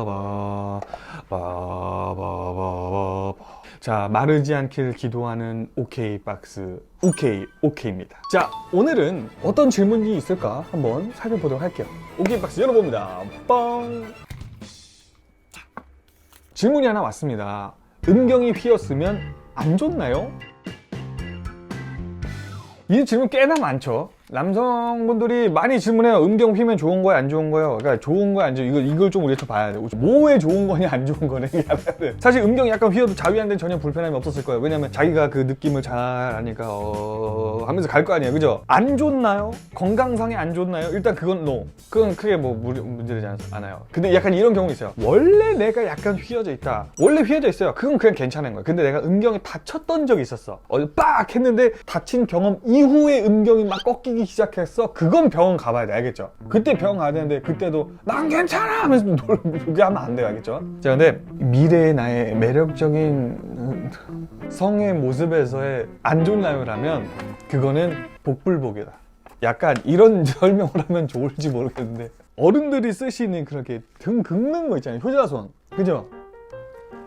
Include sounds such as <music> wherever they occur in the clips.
빠바바바바바 빠바바바바. 자 마르지 않기를 기도하는 오케이 박스 오케이 오케이입니다. 자 오늘은 어떤 질문이 있을까 한번 살펴보도록 할게요. 오케이 박스 열어봅니다. 뻥 질문이 하나 왔습니다. 음경이 휘었으면 안 좋나요? 이 질문 꽤나 많죠. 남성분들이 많이 질문해요. 음경 휘면 좋은 거야, 안 좋은 거야? 그러니까 좋은 거야, 안 좋은 이걸, 이걸 좀 우리가 좀 봐야 돼. 뭐에 좋은 거냐, 안 좋은 거냐. 사실 음경이 약간 휘어도 자위한테는 전혀 불편함이 없었을 거예요. 왜냐면 자기가 그 느낌을 잘 아니까, 어, 하면서 갈 거 아니에요. 그죠? 안 좋나요? 건강상에 안 좋나요? 일단 그건 no. 그건 크게 뭐 무- 문제되지 않- 않아요. 근데 약간 이런 경우 있어요. 원래 내가 약간 휘어져 있다. 원래 휘어져 있어요. 그건 그냥 괜찮은 거예요. 근데 내가 음경이 다쳤던 적이 있었어. 어, 빡! 했는데 다친 경험 이후에 음경이 막 꺾이기 시작했어. 그건 병원 가봐야 돼. 알겠죠? 그때 병원 가야 되는데 그때도 난 괜찮아! 하면서 놀게 하면 안 돼요. 알겠죠? 자, 근데 미래의 나의 매력적인 음, 성의 모습에서의 안 좋나요라면 그거는 복불복이다. 약간 이런 <laughs> 설명을 하면 좋을지 모르겠는데 어른들이 쓰시는 그렇게 등 긁는 거 있잖아요 효자손 그죠?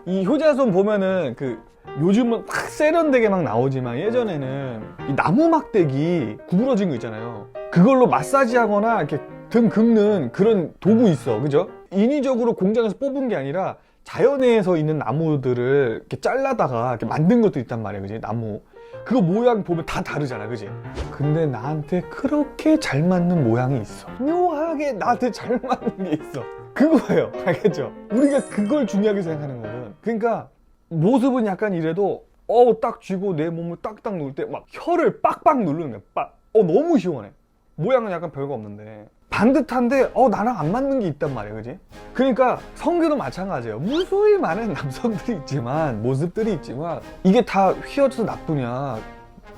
이 효자손 보면은 그 요즘은 확 세련되게 막 나오지만 예전에는 이 나무 막대기 구부러진 거 있잖아요. 그걸로 마사지 하거나 이렇게 등 긁는 그런 도구 있어. 그죠? 인위적으로 공장에서 뽑은 게 아니라 자연에서 있는 나무들을 이렇게 잘라다가 이렇게 만든 것도 있단 말이야 그지? 나무. 그거 모양 보면 다 다르잖아. 그지? 근데 나한테 그렇게 잘 맞는 모양이 있어. 묘하게 나한테 잘 맞는 게 있어 그거예요. <laughs> 알겠죠? 우리가 그걸 중요하게 생각하는 거는 그러니까 모습은 약간 이래도 어우 딱 쥐고 내 몸을 딱딱 누를 때막 혀를 빡빡 누르는 거야 빡. 어 너무 시원해. 모양은 약간 별거 없는데. 반듯한데 어 나랑 안 맞는 게 있단 말이야 그지? 그러니까 성교도 마찬가지예요. 무수히 많은 <laughs> 남성들이 있지만 모습들이 있지만 이게 다 휘어져서 나쁘냐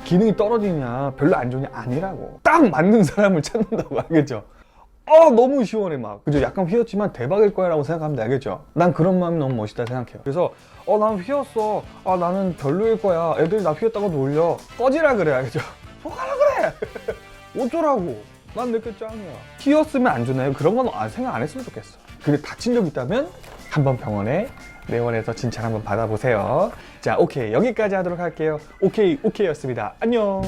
기능이 떨어지냐 별로 안 좋냐 아니라고. 딱 맞는 사람을 찾는다고 알겠죠 어 너무 시원해 막. 그죠? 약간 휘었지만 대박일 거야 라고 생각하면 돼 알겠죠. 난 그런 마음이 너무 멋있다 생각해요. 그래서 어 난 휘었어. 아 나는 별로일 거야. 애들이 나 휘었다고 놀려. 꺼지라 그래 알겠죠? <laughs> 속아라 그래? <laughs> 어쩌라고? 난 내게 짱이야? 휘었으면 안 좋나요? 그런 건 아, 생각 안 했으면 좋겠어. 근데 다친 적 있다면 한번 병원에 내원해서 진찰 한번 받아보세요. 자 오케이. 여기까지 하도록 할게요. 오케이 오케이였습니다. 안녕